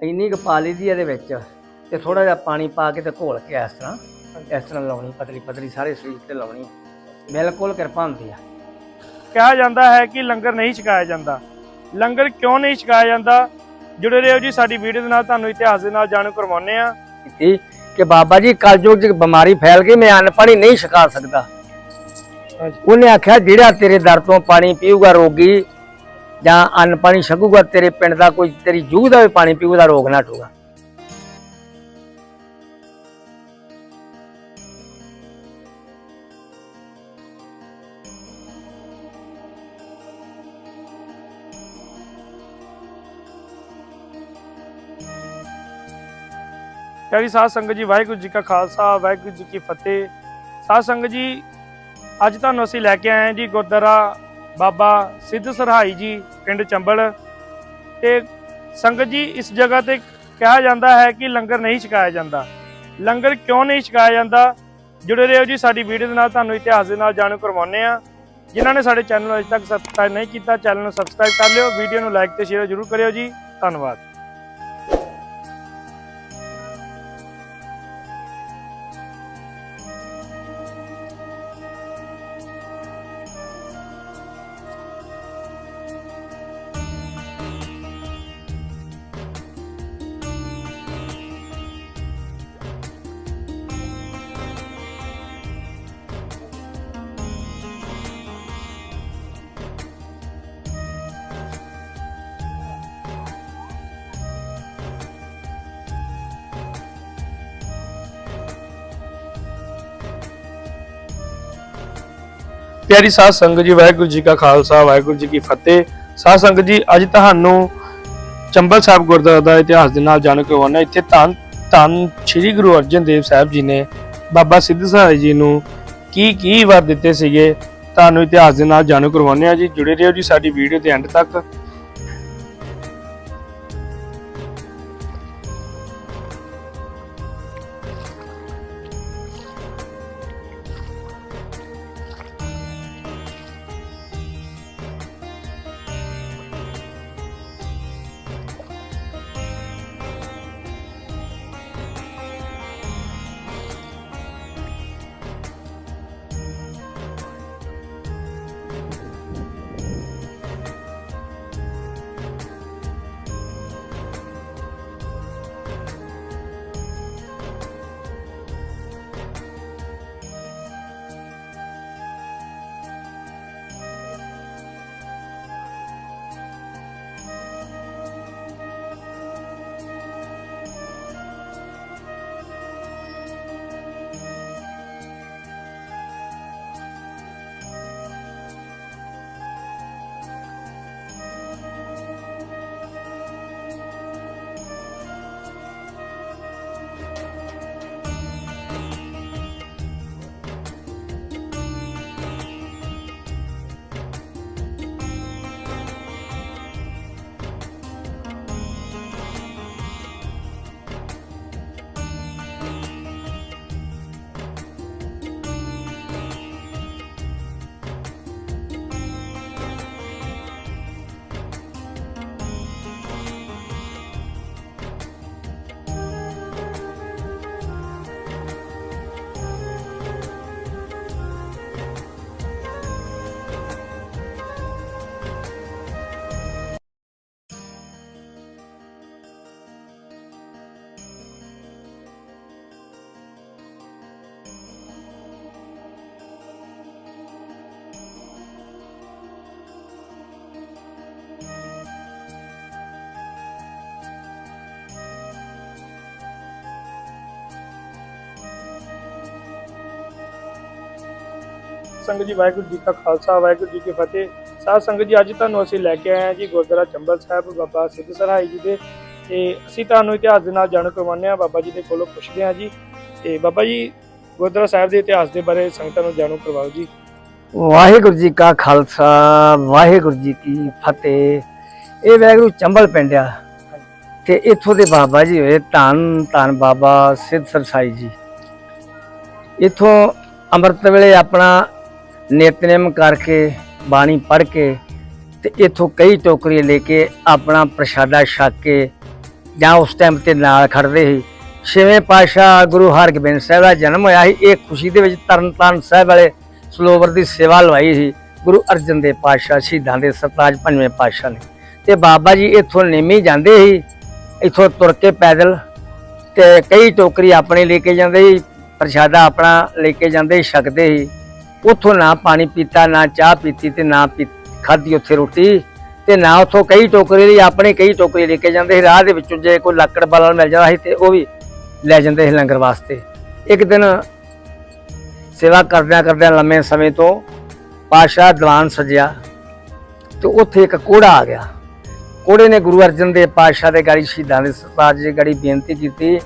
ਇੰਨੀ ਕੁ ਪਾ ਲਈ ਦੀ ਇਹਦੇ ਵਿੱਚ ਤੇ ਥੋੜਾ ਜਿਹਾ ਪਾਣੀ ਪਾ ਕੇ ਤੇ ਘੋਲ ਕੇ ਇਸ ਤਰ੍ਹਾਂ ਇਸ ਤਰ੍ਹਾਂ ਲਾਉਣੀ ਪਤਲੀ ਪਤਲੀ ਸਾਰੇ ਸਰੀਰ ਤੇ ਲਾਉਣੀ ਬਿਲਕੁਲ ਕਿਰਪਾ ਹੁੰਦੀ ਆ। ਕਿਹਾ ਜਾਂਦਾ ਹੈ ਕਿ ਲੰਗਰ ਨਹੀਂ ਛਕਾਇਆ ਜਾਂਦਾ। ਲੰਗਰ ਕਿਉਂ ਨਹੀਂ ਛਕਾਇਆ ਜਾਂਦਾ? ਜੁੜੇ ਰਹੋ ਜੀ ਸਾਡੀ ਵੀਡੀਓ ਦੇ ਨਾਲ ਤੁਹਾਨੂੰ ਇਤਿਹਾਸ ਦੇ ਨਾਲ ਜਾਣੂ ਕਰਵਾਉਂਦੇ ਆ ਕੀਤੀ ਕਿ ਬਾਬਾ ਜੀ ਕਲਯੁਗ ਚ ਬਿਮਾਰੀ ਫੈਲ ਗਈ ਮੈਂ ਅੰਨ ਪਾਣੀ ਨਹੀਂ ਛਕਾ ਸਕਦਾ। ਉਹਨੇ ਆਖਿਆ ਜਿਹੜਾ ਤੇਰੇ ਦਰ ਤੋਂ ਪਾਣੀ ਪੀਊਗਾ ਰੋਗੀ ਜਾਂ ਅੰਨ ਪਾਣੀ ਛਕੂਗਾ, ਤੇਰੇ ਪਿੰਡ ਦਾ ਕੋਈ, ਤੇਰੀ ਜੂਹ ਦਾ ਵੀ ਪਾਣੀ ਪੀਊਗਾ ਰੋਗ ਨਾ ਹਟੂਗਾ ਪਿਆਰੀ ਸਾਧ ਸੰਗਤ ਜੀ, ਵਾਹਿਗੁਰੂ ਜੀ ਕਾ ਖਾਲਸਾ, ਵਾਹਿਗੁਰੂ ਜੀ ਕੀ ਫਤਿਹ। ਸਾਧ ਸੰਗਤ ਜੀ, ਅੱਜ ਤੁਹਾਨੂੰ ਅਸੀਂ ਲੈ ਕੇ ਆਏ ਹਾਂ ਜੀ ਗੁਰਦੁਆਰਾ ਬਾਬਾ ਸਿੱਧ ਸਰਹਾਈ ਜੀ, ਪਿੰਡ ਚੰਬਲ। ਤੇ ਸੰਗਤ ਜੀ, ਇਸ ਜਗ੍ਹਾ ਤੇ ਕਿਹਾ ਜਾਂਦਾ ਹੈ ਕਿ ਲੰਗਰ ਨਹੀਂ ਛਕਾਇਆ ਜਾਂਦਾ। ਲੰਗਰ ਕਿਉਂ ਨਹੀਂ ਛਕਾਇਆ ਜਾਂਦਾ? ਜੁੜੇ ਰਹੋ ਜੀ ਸਾਡੀ ਵੀਡੀਓ ਦੇ ਨਾਲ, ਤੁਹਾਨੂੰ ਇਤਿਹਾਸ ਦੇ ਨਾਲ ਜਾਣੂ ਕਰਵਾਉਂਦੇ ਆ ਜਿਨ੍ਹਾਂ ਨੇ ਸਾਡੇ ਚੈਨਲ ਨੂੰ ਅਜੇ ਤੱਕ ਸਬਸਕ੍ਰਾਈਬ ਨਹੀਂ ਕੀਤਾ ਚੈਨਲ ਨੂੰ ਸਬਸਕ੍ਰਾਈਬ ਕਰ ਲਿਓ। ਵੀਡੀਓ ਨੂੰ ਲਾਈਕ ਤੇ ਸ਼ੇਅਰ ਜ਼ਰੂਰ ਕਰਿਓ ਜੀ। ਧੰਨਵਾਦ। ਪਿਆਰੀ ਸਾਧ ਸੰਗਤ ਜੀ, ਵਾਹਿਗੁਰੂ ਜੀ ਕਾ ਖਾਲਸਾ, ਵਾਹਿਗੁਰੂ ਜੀ ਕੀ ਫਤਿਹ। ਸਾਧ ਸੰਗਤ ਜੀ, ਅੱਜ ਤੁਹਾਨੂੰ ਚੰਬਲ ਸਾਹਿਬ ਗੁਰਦੁਆਰਾ ਦਾ ਇਤਿਹਾਸ ਦੇ ਨਾਲ ਜਾਣੂ ਕਰਵਾਉਣਾ ਇੱਥੇ ਧੰਨ ਧੰਨ ਸ੍ਰੀ ਗੁਰੂ ਅਰਜਨ ਦੇਵ ਸਾਹਿਬ ਜੀ ਨੇ ਬਾਬਾ ਸਿੱਧ ਸਹਾਈ ਜੀ ਨੂੰ ਕੀ ਕੀ ਵਰ ਦਿੱਤੇ ਸੀਗੇ, ਤੁਹਾਨੂੰ ਇਤਿਹਾਸ ਦੇ ਨਾਲ ਜਾਣੂ ਕਰਵਾਉਂਦੇ ਆ ਜੀ। ਜੁੜੇ ਰਹੋ ਜੀ ਸਾਡੀ ਵੀਡੀਓ ਦੇ ਐਂਡ ਤੱਕ। ਸੰਗਤ ਜੀ, ਵਾਹਿਗੁਰੂ ਜੀ ਕਾ ਖਾਲਸਾ, ਵਾਹਿਗੁਰੂ ਜੀ ਕੀ ਫਤਿਹ। ਸਾਧ ਸੰਗਤ ਜੀ, ਅੱਜ ਤੁਹਾਨੂੰ ਅਸੀਂ ਲੈ ਕੇ ਆਏ ਹਾਂ ਜੀ ਗੁਰਦੁਆਰਾ ਚੰਬਲ ਸਾਹਿਬ, ਬਾਬਾ ਸਿੱਧ ਸਰਹਾਈ ਜੀ ਦੇ। ਤੇ ਅਸੀਂ ਤੁਹਾਨੂੰ ਇਤਿਹਾਸ ਦੇ ਨਾਲ ਜਾਣੂ ਕਰਵਾਉਂਦੇ ਹਾਂ, ਬਾਬਾ ਜੀ ਦੇ ਕੋਲੋਂ ਪੁੱਛਦੇ ਹਾਂ ਜੀ। ਤੇ ਬਾਬਾ ਜੀ, ਗੁਰਦੁਆਰਾ ਸਾਹਿਬ ਦੇ ਇਤਿਹਾਸ ਦੇ ਬਾਰੇ ਸੰਗਤਾਂ ਨੂੰ ਜਾਣੂ ਕਰਵਾਓ ਜੀ। ਵਾਹਿਗੁਰੂ ਜੀ ਕਾ ਖਾਲਸਾ, ਵਾਹਿਗੁਰੂ ਜੀ ਕੀ ਫਤਿਹ। ਇਹ ਵਾਹਿਗੁਰੂ ਚੰਬਲ ਪਿੰਡ ਆ। ਤੇ ਇੱਥੋਂ ਦੇ ਬਾਬਾ ਜੀ ਹੋਏ ਧੰਨ ਧੰਨ ਬਾਬਾ ਸਿੱਧ ਸਰਸਾਈ ਜੀ। ਇੱਥੋਂ ਅੰਮ੍ਰਿਤ ਵੇਲੇ ਆਪਣਾ ਨਿਤਨੇਮ ਕਰਕੇ ਬਾਣੀ ਪੜ੍ਹ ਕੇ ਤੇ ਇੱਥੋਂ ਕਈ ਟੋਕਰੀਆਂ ਲੈ ਕੇ ਆਪਣਾ ਪ੍ਰਸ਼ਾਦਾ ਛਕ ਕੇ ਜਾਂ ਉਸ ਟਾਈਮ ਤੇ ਨਾਲ ਖੜਦੇ ਸੀ। ਛੇਵੇਂ ਪਾਤਸ਼ਾਹ ਗੁਰੂ ਹਰਗੋਬਿੰਦ ਸਾਹਿਬ ਦਾ ਜਨਮ ਹੋਇਆ ਸੀ। ਇਹ ਖੁਸ਼ੀ ਦੇ ਵਿੱਚ ਤਰਨਤਾਰਨ ਸਾਹਿਬ ਵਾਲੇ ਸਲੋਵਰ ਦੀ ਸੇਵਾ ਲਵਾਈ ਸੀ। ਗੁਰੂ ਅਰਜਨ ਦੇ ਪਾਤਸ਼ਾਹ ਸ਼ਹੀਦਾਂ ਦੇ ਸਰਤਾਜ ਪੰਜਵੇਂ ਪਾਤਸ਼ਾਹ ਨੇ। ਤੇ ਬਾਬਾ ਜੀ ਇੱਥੋਂ ਨਿਮੀ ਜਾਂਦੇ ਸੀ। ਇੱਥੋਂ ਤੁਰ ਕੇ ਪੈਦਲ ਤੇ ਕਈ ਟੋਕਰੀ ਆਪਣੇ ਲੈ ਕੇ ਜਾਂਦੇ ਸੀ। ਪ੍ਰਸ਼ਾਦਾ ਆਪਣਾ ਲੈ ਕੇ ਜਾਂਦੇ ਸੀ, ਛਕਦੇ ਸੀ। ਉੱਥੋਂ ਨਾ ਪਾਣੀ ਪੀਤਾ, ਨਾ ਚਾਹ ਪੀਤੀ ਤੇ ਨਾ ਪੀ, ਖਾਧੀ ਉੱਥੇ ਰੋਟੀ ਤੇ ਨਾ ਉੱਥੋਂ ਕਈ ਟੋਕਰੀ ਲਈ, ਆਪਣੇ ਕਈ ਟੋਕਰੀ ਲੈ ਕੇ ਜਾਂਦੇ ਸੀ। ਰਾਹ ਦੇ ਵਿੱਚੋਂ ਜੇ ਕੋਈ ਲੱਕੜ ਬਾਲਣ ਮਿਲ ਜਾਂਦਾ ਸੀ ਤੇ ਉਹ ਵੀ ਲੈ ਜਾਂਦੇ ਸੀ ਲੰਗਰ ਵਾਸਤੇ। ਇੱਕ ਦਿਨ ਸੇਵਾ ਕਰਦਿਆਂ ਕਰਦਿਆਂ ਲੰਮੇ ਸਮੇਂ ਤੋਂ ਪਾਸ਼ਾ ਦੀਵਾਨ ਸਜਿਆ ਤੇ ਉੱਥੇ ਇੱਕ ਕੋੜਾ ਆ ਗਿਆ। ਕੋੜੇ ਨੇ ਗੁਰੂ ਅਰਜਨ ਦੇਵ ਪਾਤਸ਼ਾਹ ਦੇ ਗਾੜੀ ਸ਼ਹੀਦਾਂ ਦੇ ਸਰਤਾਜ ਜੀ ਗਾੜੀ ਬੇਨਤੀ ਕੀਤੀ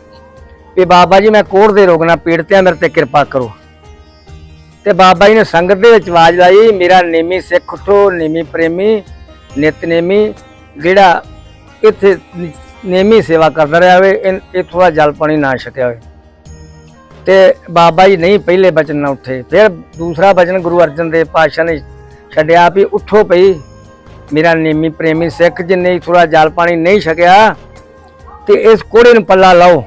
ਕਿ ਬਾਬਾ ਜੀ, ਮੈਂ ਕੋੜ ਦੇ ਰੋਗ ਨਾਲ ਪੀੜਤਿਆਂ ਮੇਰੇ ਤੇ ਕਿਰਪਾ ਕਰੋ। ਤੇ ਬਾਬਾ ਜੀ ਨੇ ਸੰਗਤ ਦੇ ਵਿੱਚ ਆਵਾਜ਼ ਲਾਈ, ਮੇਰਾ ਨੇਮੀ ਸਿੱਖ ਉਠੋ, ਨੇਮੀ ਪ੍ਰੇਮੀ ਨਿਤਨੇਮੀ ਜਿਹੜਾ ਇੱਥੇ ਨੇਮੀ ਸੇਵਾ ਕਰਦਾ ਰਿਹਾ ਹੋਵੇ, ਇਨ- ਇੱਥੋਂ ਦਾ ਜਲ ਪਾਣੀ ਨਾ ਛਕਿਆ ਹੋਵੇ। ਤੇ ਬਾਬਾ ਜੀ ਨਹੀਂ ਪਹਿਲੇ ਬਚਨ ਨਾ ਉੱਠੇ, ਫਿਰ ਦੂਸਰਾ ਬਚਨ ਗੁਰੂ ਅਰਜਨ ਦੇਵ ਪਾਤਸ਼ਾਹ ਨੇ ਛੱਡਿਆ ਵੀ ਉੱਠੋ ਪਈ ਮੇਰਾ ਨੇਮੀ ਪ੍ਰੇਮੀ ਸਿੱਖ ਜਿੰਨੇ ਥੋੜਾ ਜਲ ਪਾਣੀ ਨਹੀਂ ਛਕਿਆ, ਤੇ ਇਸ ਕੋੜੇ ਨੂੰ ਪੱਲਾ ਲਾਓ।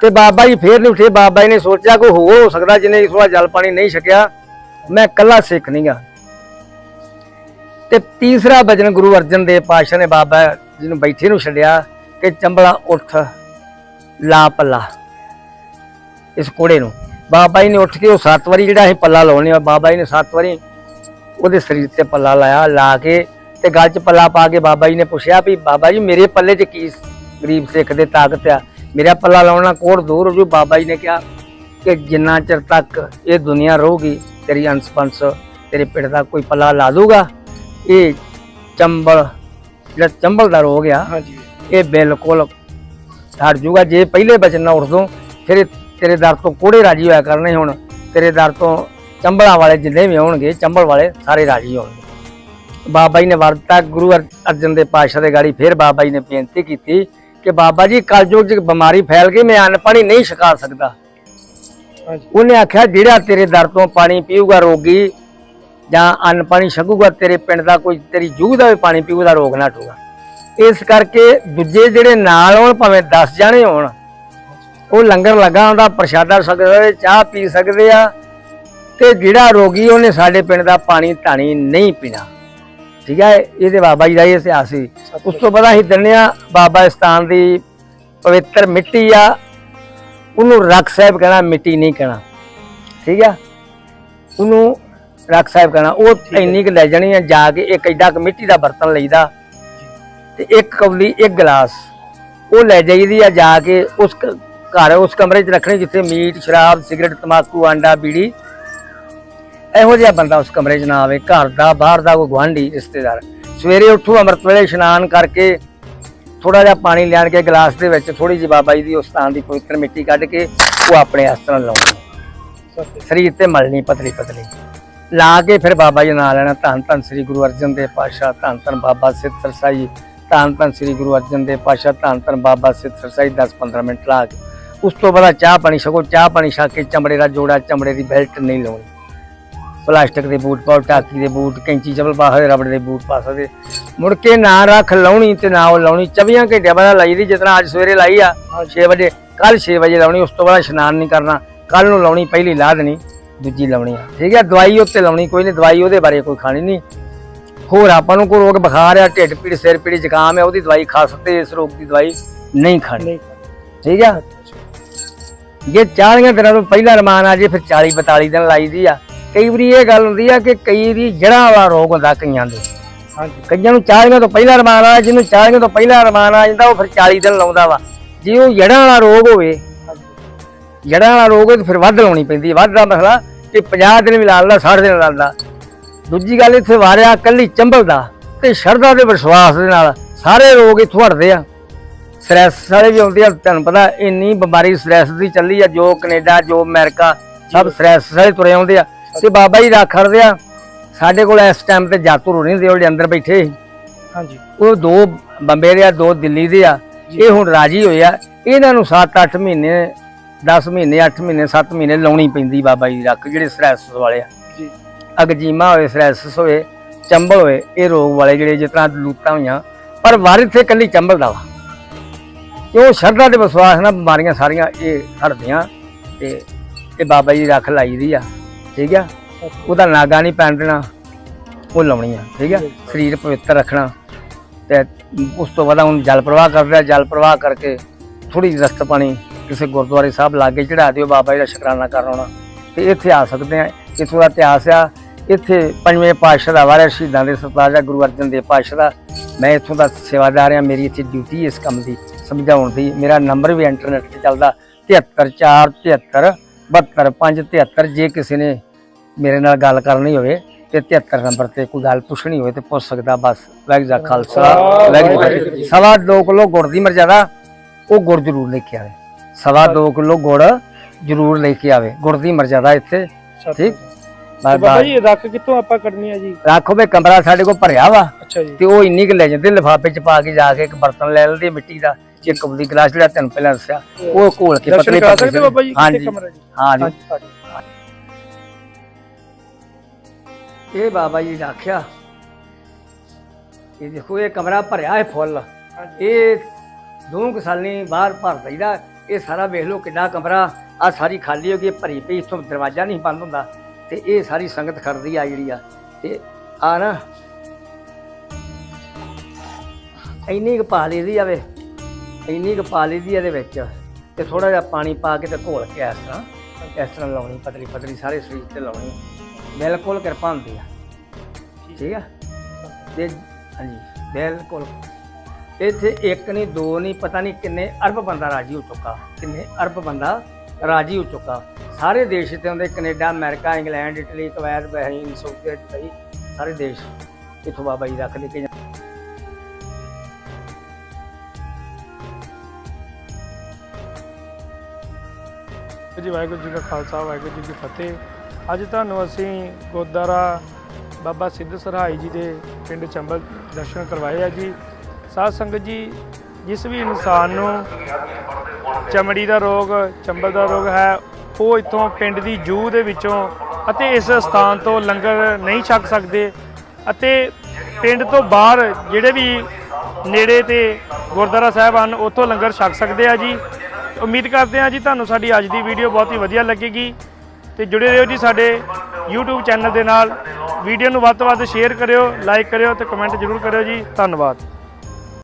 ਤੇ ਬਾਬਾ ਜੀ ਫੇਰ ਨਹੀਂ ਉੱਠੇ, ਬਾਬਾ ਜੀ ਨੇ ਸੋਚਿਆ ਕੋਈ ਹੋਰ ਹੋ ਸਕਦਾ ਜਿਹਨੇ ਥੋੜਾ ਜਲ ਪਾਣੀ ਨਹੀਂ ਛਕਿਆ। ਮੈਂ ਇਕੱਲਾ ਸਿੱਖ ਨਹੀਂਗਾ ਤੇ ਤੀਸਰਾ ਬਚਨ ਗੁਰੂ ਅਰਜਨ ਦੇਵ ਪਾਤਸ਼ਾਹ ਨੇ ਬਾਬਾ ਜੀ ਨੂੰ ਬੈਠੇ ਨੂੰ ਛੱਡਿਆ ਕਿ ਚੰਬਲਾ ਉੱਠ, ਲਾ ਪੱਲਾ ਇਸ ਕੋੜੇ ਨੂੰ। ਬਾਬਾ ਜੀ ਨੇ ਉੱਠ ਕੇ ਉਹ ਸੱਤ ਵਾਰੀ ਜਿਹੜਾ ਇਹ ਪੱਲਾ ਲਾਉਣੇ ਆ ਬਾਬਾ ਜੀ ਨੇ ਸੱਤ ਵਾਰੀ ਉਹਦੇ ਸਰੀਰ ਤੇ ਪੱਲਾ ਲਾਇਆ, ਲਾ ਕੇ ਤੇ ਗਲ 'ਚ ਪੱਲਾ ਪਾ ਕੇ ਬਾਬਾ ਜੀ ਨੇ ਪੁੱਛਿਆ ਵੀ, ਬਾਬਾ ਜੀ ਮੇਰੇ ਪੱਲੇ 'ਚ ਕੀ ਗਰੀਬ ਸਿੱਖ ਦੇ ਤਾਕਤ ਆ? ਮੇਰਾ ਪੱਲਾ ਲਾਉਣਾ ਕੋੜ ਦੂਰ ਹੋ ਜੂ। ਬਾਬਾ ਜੀ ਨੇ ਕਿਹਾ ਕਿ ਜਿੰਨਾ ਚਿਰ ਤੱਕ ਇਹ ਦੁਨੀਆ ਰਹੂਗੀ ਤੇਰੀ ਅੰਸ ਪੰਸ ਤੇਰੇ ਪਿੰਡ ਦਾ ਕੋਈ ਪੱਲਾ ਲਾ ਦੂਗਾ। ਇਹ ਚੰਬਲ ਜਿਹੜਾ ਚੰਬਲ ਦਾ ਰੋਗ ਆ ਹਾਂਜੀ। ਇਹ ਬਿਲਕੁਲ ਹਟ ਜੂਗਾ। ਜੇ ਪਹਿਲੇ ਬਚਨ ਨਾ ਉੱਠ ਦੋ ਫਿਰ ਤੇਰੇ ਦਰ ਤੋਂ ਕੋੜੇ ਰਾਜੀ ਹੋਇਆ ਕਰਨੇ ਹੁਣ। ਤੇਰੇ ਦਰ ਤੋਂ ਚੰਬਲਾਂ ਵਾਲੇ ਜਿੰਨੇ ਵੀ ਹੋਣਗੇ ਚੰਬਲ ਵਾਲੇ ਸਾਰੇ ਰਾਜੀ ਹੋਣਗੇ। ਬਾਬਾ ਜੀ ਨੇ ਵਰਤਾ ਗੁਰੂ ਅਰ- ਅਰਜਨ ਦੇ ਪਾਤਸ਼ਾਹ ਦੇ ਗਾੜੀ ਫਿਰ ਬਾਬਾ ਜੀ ਨੇ ਬੇਨਤੀ ਕੀਤੀ ਕਿ ਬਾਬਾ ਜੀ ਕਲਯੁਗ 'ਚ ਬਿਮਾਰੀ ਫੈਲ ਗਈ ਮੈਂ ਅੰਨ ਪਾਣੀ ਨਹੀਂ ਛਕਾ ਸਕਦਾ। ਉਹਨੇ ਆਖਿਆ ਜਿਹੜਾ ਤੇਰੇ ਦਰ ਤੋਂ ਪਾਣੀ ਪੀਊਗਾ ਰੋਗੀ ਜਾਂ ਅੰਨ ਪਾਣੀ ਛਕੂਗਾ ਤੇਰੇ ਪਿੰਡ ਦਾ ਕੋਈ ਤੇਰੀ ਜੂਹ ਦਾ ਵੀ ਪਾਣੀ ਪੀਊਗਾ ਰੋਗ ਨਾ ਹਟੂਗਾ ਇਸ ਕਰਕੇ ਦੂਜੇ ਜਿਹੜੇ ਨਾਲ ਹੋਣ ਭਾਵੇਂ 10 ਜਾਣੇ ਹੋਣ ਉਹ ਲੰਗਰ ਲੱਗਾ ਹੁੰਦਾ ਪ੍ਰਸ਼ਾਦਾ ਸਕਦੇ ਚਾਹ ਪੀ ਸਕਦੇ ਆ ਤੇ ਜਿਹੜਾ ਰੋਗੀ ਉਹਨੇ ਸਾਡੇ ਪਿੰਡ ਦਾ ਪਾਣੀ ਧਾਣੀ ਨਹੀਂ ਪੀਣਾ। ਠੀਕ ਹੈ ਇਹਦੇ ਬਾਬਾ ਜੀ ਦਾ ਇਹ ਇਤਿਹਾਸ ਸੀ। ਉਸ ਤੋਂ ਬਾਅਦ ਅਸੀਂ ਦੰਨਿਆ ਬਾਬਾ ਸਥਾਨ ਦੀ ਪਵਿੱਤਰ ਮਿੱਟੀ ਆ। ਉਹਨੂੰ ਰੱਖ ਸਾਹਿਬ ਕਹਿਣਾ ਮਿੱਟੀ ਨਹੀਂ ਕਹਿਣਾ। ਠੀਕ ਆ? ਉਹਨੂੰ ਰੱਖ ਸਾਹਿਬ ਕਹਿਣਾ। ਉਹ ਇੰਨੀ ਕੁ ਲੈ ਜਾਣੀ ਆ ਜਾ ਕੇ ਇੱਕ ਐਡਾ ਕੁ ਮਿੱਟੀ ਦਾ ਬਰਤਨ ਲਈਦਾ। ਤੇ ਇੱਕ ਕੌਲੀ ਇੱਕ ਗਲਾਸ। ਉਹ ਲੈ ਜਾਈਦੀ ਆ ਜਾ ਕੇ ਉਸ ਘਰ ਉਸ ਕਮਰੇ 'ਚ ਰੱਖਣੀ ਜਿੱਥੇ ਮੀਟ ਸ਼ਰਾਬ ਸਿਗਰਟ ਤਮਾਕੂ ਆਂਡਾ ਬੀੜੀ ਇਹੋ ਜਿਹਾ ਬੰਦਾ ਉਸ ਕਮਰੇ 'ਚ ਨਾ ਆਵੇ, ਘਰ ਦਾ, ਬਾਹਰ ਦਾ ਕੋਈ ਗੁਆਂਢੀ, ਰਿਸ਼ਤੇਦਾਰ। ਸਵੇਰੇ ਉੱਠੋ, ਅੰਮ੍ਰਿਤ ਵੇਲੇ ਇਸ਼ਨਾਨ ਕਰਕੇ ਥੋੜਾ ਜਿਹਾ ਪਾਣੀ ਲਿਆਣ ਕੇ ਗਲਾਸ ਦੇ ਵਿੱਚ ਥੋੜੀ ਜਿਹੀ ਬਾਬਾ ਜੀ ਦੀ ਉਸ ਸਥਾਨ ਦੀ ਪਵਿੱਤਰ ਮਿੱਟੀ ਕੱਢ ਕੇ ਉਹ ਆਪਣੇ ਅਸਤਰਾਂ ਲਾਉਣੀ। ਸਰੀਰ ਤੇ ਮਲਣੀ ਪਤਲੀ ਪਤਲੀ। ਲਾ ਕੇ ਫਿਰ ਬਾਬਾ ਜੀ ਦਾ ਨਾਮ ਲੈਣਾ। ਧੰਨ ਧੰਨ ਸ੍ਰੀ ਗੁਰੂ ਅਰਜਨ ਦੇਵ ਪਾਤਸ਼ਾਹ, ਧੰਨ ਧੰਨ ਬਾਬਾ ਸਿੱਧਰ ਸਾਈ ਧੰਨ ਧੰਨ ਸ੍ਰੀ ਗੁਰੂ ਅਰਜਨ ਦੇਵ ਪਾਤਸ਼ਾਹ, ਧੰਨ ਧੰਨ ਬਾਬਾ ਸਿੱਧਰ ਸਾਈ 10-15 ਮਿੰਟ ਲਾ ਕੇ। ਉਸ ਤੋਂ ਬਾਅਦ ਚਾਹ ਪਾਣੀ ਛਕੋ ਚਾਹ ਪਾਣੀ ਛਕ ਕੇ ਚਮੜੇ ਦਾ ਜੋੜਾ, ਚਮੜੇ ਦੀ ਬੈਲਟ ਨਹੀਂ ਲਾਉਣੀ। ਪਲਾਸਟਿਕ ਦੇ ਬੂਟ ਪਾਓ ਟਾਕੀ ਦੇ ਬੂਟ ਕੈਂਚੀ ਚਪਲ ਪਾ ਸਕਦੇ ਰਬੜ ਦੇ ਬੂਟ ਪਾ ਸਕਦੇ। ਮੁੜ ਕੇ ਨਾ ਰੱਖ ਲਾਉਣੀ ਤੇ ਨਾ ਉਹ ਲਾਉਣੀ 24 ਘੰਟਿਆਂ ਬਾਅਦ ਲਾਈ ਦੀ ਜਿਤਨਾ ਅੱਜ ਸਵੇਰੇ ਲਾਈ ਆ 6 ਵਜੇ ਕੱਲ 6 ਵਜੇ ਲਾਉਣੀ ਉਸ ਤੋਂ ਬਾਅਦ ਇਸ਼ਨਾਨ ਨਹੀਂ ਕਰਨਾ ਕੱਲ ਨੂੰ ਲਾਉਣੀ ਪਹਿਲੀ ਲਾ ਦੇਣੀ ਦੂਜੀ ਲਾਉਣੀ ਆ। ਠੀਕ ਹੈ ਦਵਾਈ ਉੱਤੇ ਲਾਉਣੀ ਕੋਈ ਨਹੀਂ ਦਵਾਈ ਉਹਦੇ ਬਾਰੇ ਕੋਈ ਖਾਣੀ ਨਹੀਂ। ਹੋਰ ਆਪਾਂ ਨੂੰ ਕੋਈ ਰੋਗ ਬੁਖਾਰ ਆ ਢਿੱਡ ਪੀੜ ਸਿਰ ਪੀੜ ਜ਼ੁਕਾਮ ਹੈ ਉਹਦੀ ਦਵਾਈ ਖਾ ਸਕਦੇ ਇਸ ਰੋਗ ਦੀ ਦਵਾਈ ਨਹੀਂ ਖਾਣੀ। ਠੀਕ ਆ? ਜੇ 40 ਦਿਨਾਂ ਤੋਂ ਪਹਿਲਾਂ ਰਮਾਨ ਆ ਜੇ ਫਿਰ 40 42 ਦਿਨ ਲਾਈਦੀ ਆ। ਕਈ ਵਾਰੀ ਇਹ ਗੱਲ ਹੁੰਦੀ ਆ ਕਿ ਕਈ ਦੀ ਜੜ੍ਹਾਂ ਵਾਲਾ ਰੋਗ ਹੁੰਦਾ ਕਈਆਂ ਦੇ। ਹਾਂਜੀ। ਕਈਆਂ ਨੂੰ 40 ਤੋਂ ਪਹਿਲਾਂ ਰਮਾਨ ਆ ਜਿਹਨੂੰ 40 ਤੋਂ ਪਹਿਲਾਂ ਰਮਾਨ ਆ ਜਾਂਦਾ ਉਹ ਫਿਰ 40 ਦਿਨ ਲਾਉਂਦਾ ਵਾ। ਜੇ ਉਹ ਜੜ੍ਹਾਂ ਵਾਲਾ ਰੋਗ ਹੋਵੇ ਜੜ੍ਹਾਂ ਵਾਲਾ ਰੋਗ ਹੋਵੇ ਤਾਂ ਫਿਰ ਵੱਧ ਲਾਉਣੀ ਪੈਂਦੀ ਹੈ ਵੱਧ ਦਾ ਮਸਲਾ ਕਿ 50 ਦਿਨ ਵੀ ਲਾ ਲੈਂਦਾ 60 ਦਿਨ ਲਾ ਲੈਂਦਾ। ਦੂਜੀ ਗੱਲ ਇੱਥੇ ਵਾਰਿਆ ਕੱਲੀ ਚੰਬਲ ਦਾ ਤੇ ਸ਼ਰਧਾ ਦੇ ਵਿਸ਼ਵਾਸ ਦੇ ਨਾਲ ਸਾਰੇ ਰੋਗ ਇੱਥੋਂ ਹਟਦੇ ਆ। ਸਟ੍ਰੈਸ ਵਾਲੇ ਵੀ ਆਉਂਦੇ ਆ ਤੁਹਾਨੂੰ ਪਤਾ ਇੰਨੀ ਬਿਮਾਰੀ ਸਟ੍ਰੈਸ ਦੀ ਚੱਲੀ ਆ ਜੋ ਕੈਨੇਡਾ ਜੋ ਅਮਰੀਕਾ ਸਭ ਸਟ੍ਰੈਸ ਵਾਲੇ ਤੁਰੇ ਆਉਂਦੇ ਆ। ਤੇ ਬਾਬਾ ਜੀ ਰੱਖ ਖੜਦੇ ਆ। ਸਾਡੇ ਕੋਲ ਇਸ ਟਾਈਮ ਤੇ ਜਾਤੂ ਨਹੀਂ ਦੇ ਜਿਹੜੇ ਅੰਦਰ ਬੈਠੇ ਸੀ। ਹਾਂਜੀ। ਉਹ ਦੋ ਬੰਬੇ ਦੇ ਆ ਦੋ ਦਿੱਲੀ ਦੇ ਆ। ਇਹ ਹੁਣ ਰਾਜੀ ਹੋਏ ਆ। ਇਹਨਾਂ ਨੂੰ 7-8 ਮਹੀਨੇ 10 ਮਹੀਨੇ 8 ਮਹੀਨੇ 7 ਮਹੀਨੇ ਲਾਉਣੀ ਪੈਂਦੀ ਬਾਬਾ ਜੀ ਦੀ ਰੱਖ ਜਿਹੜੇ ਸਟ੍ਰੈਸ ਵਾਲੇ ਆ। ਜੀ। ਅਗਜੀਮਾ ਹੋਵੇ ਸਟ੍ਰੈਸ ਹੋਵੇ ਚੰਬਲ ਹੋਵੇ ਇਹ ਰੋਗ ਵਾਲੇ ਜਿਹੜੇ ਜਿਸ ਤਰ੍ਹਾਂ ਲੂਤਾਂ ਹੋਈਆਂ ਪਰ ਵਾਰ ਇੱਥੇ ਕੱਲੀ ਚੰਬਲ ਦਾ ਵਾ। ਤੇ ਉਹ ਸ਼ਰਧਾ ਦੇ ਵਿਸ਼ਵਾਸ ਨਾਲ ਬਿਮਾਰੀਆਂ ਸਾਰੀਆਂ ਇਹ ਹਟਦੀਆਂ। ਤੇ ਇਹ ਬਾਬਾ ਜੀ ਰੱਖ ਲਾਈ ਦੀ ਆ। ਠੀਕ ਆ? ਉਹਦਾ ਨਾਗਾ ਨਹੀਂ ਪੈਣ ਦੇਣਾ ਉਹ ਲਾਉਣੀ ਆ ਠੀਕ ਆ? ਸਰੀਰ ਪਵਿੱਤਰ ਰੱਖਣਾ। ਤੇ ਉਸ ਤੋਂ ਬਾਅਦ ਹੁਣ ਜਲ ਪ੍ਰਵਾਹ ਕਰਦਾ ਜਲ ਪ੍ਰਵਾਹ ਕਰਕੇ ਥੋੜੀ ਜਿਹੀ ਰਸਤ ਪਾਣੀ ਕਿਸੇ ਗੁਰਦੁਆਰੇ ਸਾਹਿਬ ਲਾਗੇ ਚੜਾ ਦਿਓ ਬਾਬਾ ਜੀ ਦਾ ਸ਼ੁਕਰਾਨਾ ਕਰਨ ਆਉਣਾ। ਤੇ ਇੱਥੇ ਆ ਸਕਦੇ ਆ ਇੱਥੋਂ ਦਾ ਇਤਿਹਾਸ ਆ। ਇੱਥੇ ਪੰਜਵੇਂ ਪਾਤਸ਼ਾਹ ਦਾ ਵਾਰਿਸ ਸ਼ਹੀਦਾਂ ਦੇ ਸਰਤਾਜ ਗੁਰੂ ਅਰਜਨ ਦੇਵ ਪਾਤਸ਼ਾਹ ਦਾ। ਮੈਂ ਇੱਥੋਂ ਦਾ ਸੇਵਾਦਾਰ ਆ ਮੇਰੀ ਇੱਥੇ ਡਿਊਟੀ ਇਸ ਕੰਮ ਦੀ ਸਮਝਾਉਣ ਦੀ। ਮੇਰਾ ਨੰਬਰ ਵੀ ਇੰਟਰਨੈਟ ਤੇ ਚੱਲਦਾ 73473 72573 ਜੇ ਕਿਸੇ ਨੇ ਮੇਰੇ ਨਾਲ ਗੱਲ ਕਰਨੀ ਹੋਵੇ ਤੇ 73 ਨੰਬਰ ਤੇ ਕੋਈ ਗੱਲ ਪੁੱਛਣੀ ਹੋਵੇ ਤੇ ਪੁੱਛ ਸਕਦਾ ਬਸ। ਵਾਹਿਗੁਰੂ ਜੀ ਕਾ ਖਾਲਸਾ ਵਾਹਿਗੁਰੂ। ਸਵਾ 2 ਕਿਲੋ ਗੁੜ ਦੀ ਮਰਜ਼ਾਦਾ ਉਹ ਗੁੜ ਜ਼ਰੂਰ ਲੈ ਕੇ ਆਵੇ। ਸਵਾ 2 ਕਿਲੋ ਗੁੜ ਜ਼ਰੂਰ ਲੈ ਕੇ ਆਵੇ। ਗੁੜ ਦੀ ਮਰਜ਼ਾਦਾ ਇੱਥੇ ਠੀਕ? ਬਾਬਾ ਜੀ ਰੱਖ ਕਿੱਥੋਂ ਆਪਾਂ ਕੱਢਣੀ ਆ ਜੀ? ਰੱਖੋ ਵੀ ਕਮਰਾ ਸਾਡੇ ਕੋਲ ਭਰਿਆ ਵਾ ਤੇ ਉਹ ਇੰਨੀ ਕੁ ਲੈ ਜਾਂਦੇ ਲਿਫਾਫੇ ਚ ਪਾ ਕੇ ਜਾ ਕੇ ਇੱਕ ਬਰਤਨ ਲੈ ਲੈਂਦੇ ਮਿੱਟੀ ਦਾ। ਇੱਕ ਕਬਦੀ ਗਲਾਸ ਜਿਹੜਾ ਤੈਨੂੰ ਪਹਿਲਾਂ ਦੱਸਿਆ ਉਹ ਘੋਲ ਕੇ ਪਤਲੇ ਕਰਾ ਸਕਦੇ ਬਾਬਾ ਜੀ? ਹਾਂਜੀ ਕਿੱਥੇ ਕਮਰਾ ਜੀ? ਹਾਂਜੀ। ਇਹ ਬਾਬਾ ਜੀ ਨੇ ਆਖਿਆ ਇਹ ਦੇਖੋ ਇਹ ਕਮਰਾ ਭਰਿਆ ਹੈ ਫੁੱਲ। ਇਹ ਦੋ ਕੁ ਸਾਲੀ ਬਾਹਰ ਭਰ ਦਈਦਾ। ਇਹ ਸਾਰਾ ਵੇਖ ਲਓ ਕਿੰਨਾ ਕਮਰਾ। ਆ ਸਾਰੀ ਖਾਲੀ ਹੋ ਗਈ ਭਰੀ ਪਈ ਇਥੋਂ ਦਰਵਾਜ਼ਾ ਨਹੀਂ ਬੰਦ ਹੁੰਦਾ। ਤੇ ਇਹ ਸਾਰੀ ਸੰਗਤ ਖੜਦੀ ਆ ਜਿਹੜੀ ਆ। ਤੇ ਆ ਨਾ ਇੰਨੀ ਕੁ ਪਾ ਲਈ ਦੀ ਆਵੇ ਇੰਨੀ ਕੁ ਪਾ ਲਈ ਦੀ ਇਹਦੇ ਵਿੱਚ ਤੇ ਥੋੜਾ ਜਿਹਾ ਪਾਣੀ ਪਾ ਕੇ ਤੇ ਘੋਲ ਕੇ ਇਸ ਤਰ੍ਹਾਂ ਇਸ ਤਰ੍ਹਾਂ ਲਾਉਣੀ, ਪਤਲੀ ਪਤਲੀ ਸਾਰੇ ਸਰੀਰ ਤੇ ਲਾਉਣੀ। ਬਿਲਕੁਲ ਕਿਰਪਾ ਹੁੰਦੀ ਆ। ਠੀਕ ਆ? ਤੇ ਹਾਂਜੀ, ਬਿਲਕੁਲ। ਇੱਥੇ ਇੱਕ ਨਹੀਂ ਦੋ ਨਹੀਂ ਪਤਾ ਨਹੀਂ ਕਿੰਨੇ ਅਰਬ ਬੰਦਾ ਰਾਜੀ ਹੋ ਚੁੱਕਾ। ਕਿੰਨੇ ਅਰਬ ਬੰਦਾ ਰਾਜੀ ਹੋ ਚੁੱਕਾ। ਸਾਰੇ ਦੇਸ਼ ਤੇ ਹੁੰਦੇ, Canada, America, England, Italy, Kuwait, Bahrain, Saudi Arabia ਸਾਰੇ ਦੇਸ਼ ਇੱਥੋਂ ਬਾਬਾ ਜੀ ਰੱਖਦੇ ਲੈ ਕੇ ਜੀ, ਵਾਹਿਗੁਰੂ ਜੀ ਕਾ ਖਾਲਸਾ, ਵਾਹਿਗੁਰੂ ਜੀ ਕੀ ਫਤਿਹ। ਅੱਜ ਤੁਹਾਨੂੰ ਅਸੀਂ ਗੁਰਦੁਆਰਾ ਬਾਬਾ ਸਿੱਧ ਸਰਹਾਈ ਜੀ ਦੇ ਪਿੰਡ ਚੰਬਲ ਦਰਸ਼ਨ ਕਰਵਾਏ ਆ ਜੀ। ਸਾਧ ਸੰਗਤ ਜੀ, ਜਿਸ ਵੀ ਇਨਸਾਨ ਨੂੰ ਚਮੜੀ ਦਾ ਰੋਗ, ਚੰਬਲ ਦਾ ਰੋਗ ਹੈ, ਉਹ ਇੱਥੋਂ ਪਿੰਡ ਦੀ ਜੂ ਦੇ ਵਿੱਚੋਂ ਅਤੇ ਇਸ ਸਥਾਨ ਤੋਂ ਲੰਗਰ ਨਹੀਂ ਛਕ ਸਕਦੇ ਅਤੇ ਪਿੰਡ ਤੋਂ ਬਾਹਰ ਜਿਹੜੇ ਵੀ ਨੇੜੇ ਤੇ ਗੁਰਦੁਆਰਾ ਸਾਹਿਬ ਹਨ, ਉੱਥੋਂ ਲੰਗਰ ਛਕ ਸਕਦੇ ਆ ਜੀ। ਉਮੀਦ ਕਰਦੇ ਹਾਂ ਜੀ ਤੁਹਾਨੂੰ ਸਾਡੀ ਅੱਜ ਦੀ ਵੀਡੀਓ ਬਹੁਤ ਹੀ ਵਧੀਆ ਲੱਗੇਗੀ ਤੇ ਜੁੜੇ ਰਹੋ ਜੀ ਸਾਡੇ YouTube ਚੈਨਲ ਦੇ ਨਾਲ। ਵੀਡੀਓ ਨੂੰ ਵੱਧ ਤੋਂ ਵੱਧ ਸ਼ੇਅਰ ਕਰਿਓ ਲਾਈਕ ਕਰਿਓ ਤੇ ਕਮੈਂਟ ਜ਼ਰੂਰ ਕਰਿਓ ਜੀ। ਧੰਨਵਾਦ।